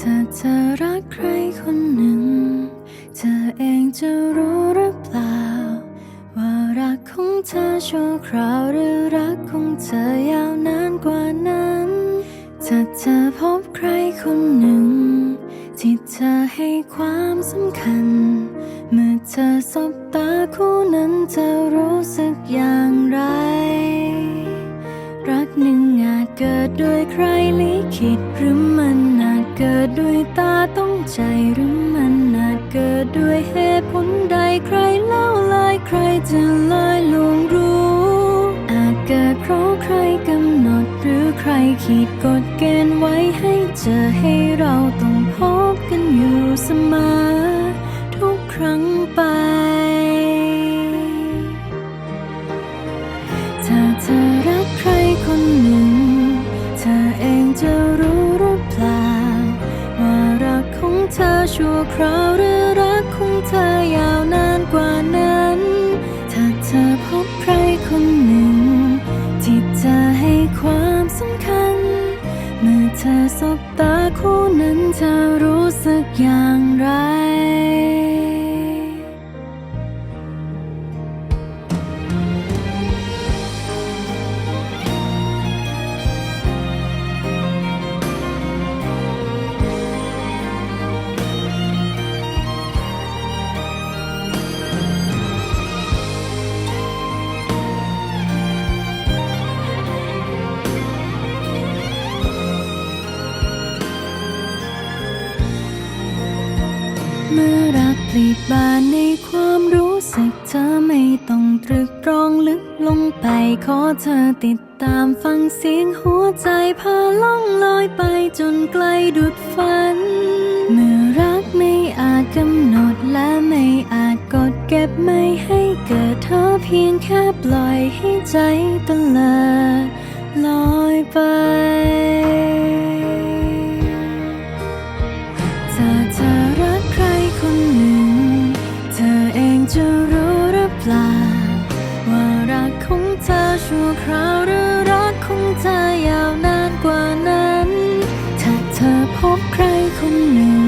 ถ้าเธอรักใครคนหนึ่ง เธอเองจะรู้หรือเปล่า ว่ารักของเธอชั่วคราวหรือรักของเธอยาวนานกว่านั้น ถ้าเธอพบใครคนหนึ่ง ที่เธอให้ความสำคัญ เมื่อเธอสบตาคู่นั้นจะรู้สึกอย่างไร เกิดด้วยใครลิขิตหรือมันอาจเกิดด้วยตาต้องใจหรือมันอาจเกิดด้วยเหตุผลใดใครเล่าลายใครจะลอยลวงรู้ อาจเกิดเพราะใครกำหนดหรือใครขีดกฎเกณฑ์ไว้ให้เจอให้เราต้องพบกันอยู่เสมอ ชั่วคราวหรือรักของเธอยาวนานกว่านั้น ถ้าเธอพบใครคนหนึ่ง ที่เธอให้ความสำคัญ เมื่อเธอสบตาคู่นั้นเธอรู้สึกอย่างไร ปลีบานในความรู้สึกเธอไม่ต้องตรึกตรองลึกลงไปขอเธอติดตามฟังเสียงหัวใจพาล่องลอยไปจนไกลดุดฝัน เมื่อรักไม่อาจกำหนดและไม่อาจกดเก็บไม่ให้เกิดเธอเพียงแค่ปล่อยให้ใจตะลิดลอยไป จะรู้หรือเปล่า ว่ารักของเธอชั่วคราวหรือรักของเธอยาวนานกว่านั้น ถ้าเธอพบใครคนหนึ่ง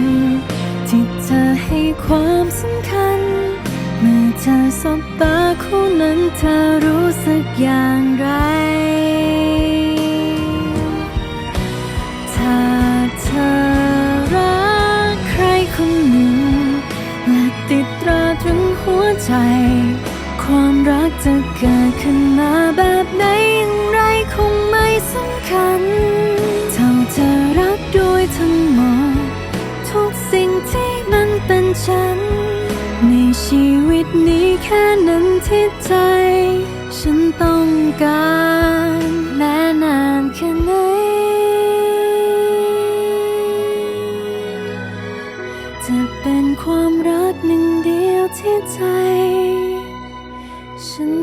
ที่เธอให้ความสำคัญ เมื่อเธอสบตาคู่นั้นเธอรู้สึกอย่างไร ความรักจะเกิดขึ้นมาแบบไหนอย่างไรคงไม่สำคัญ เท่าเธอรักด้วยทั้งหมด ทุกสิ่งที่มันเป็นฉัน ในชีวิตนี้แค่นั้นที่ใจ ฉันต้องการแม้นานแค่ไหน คว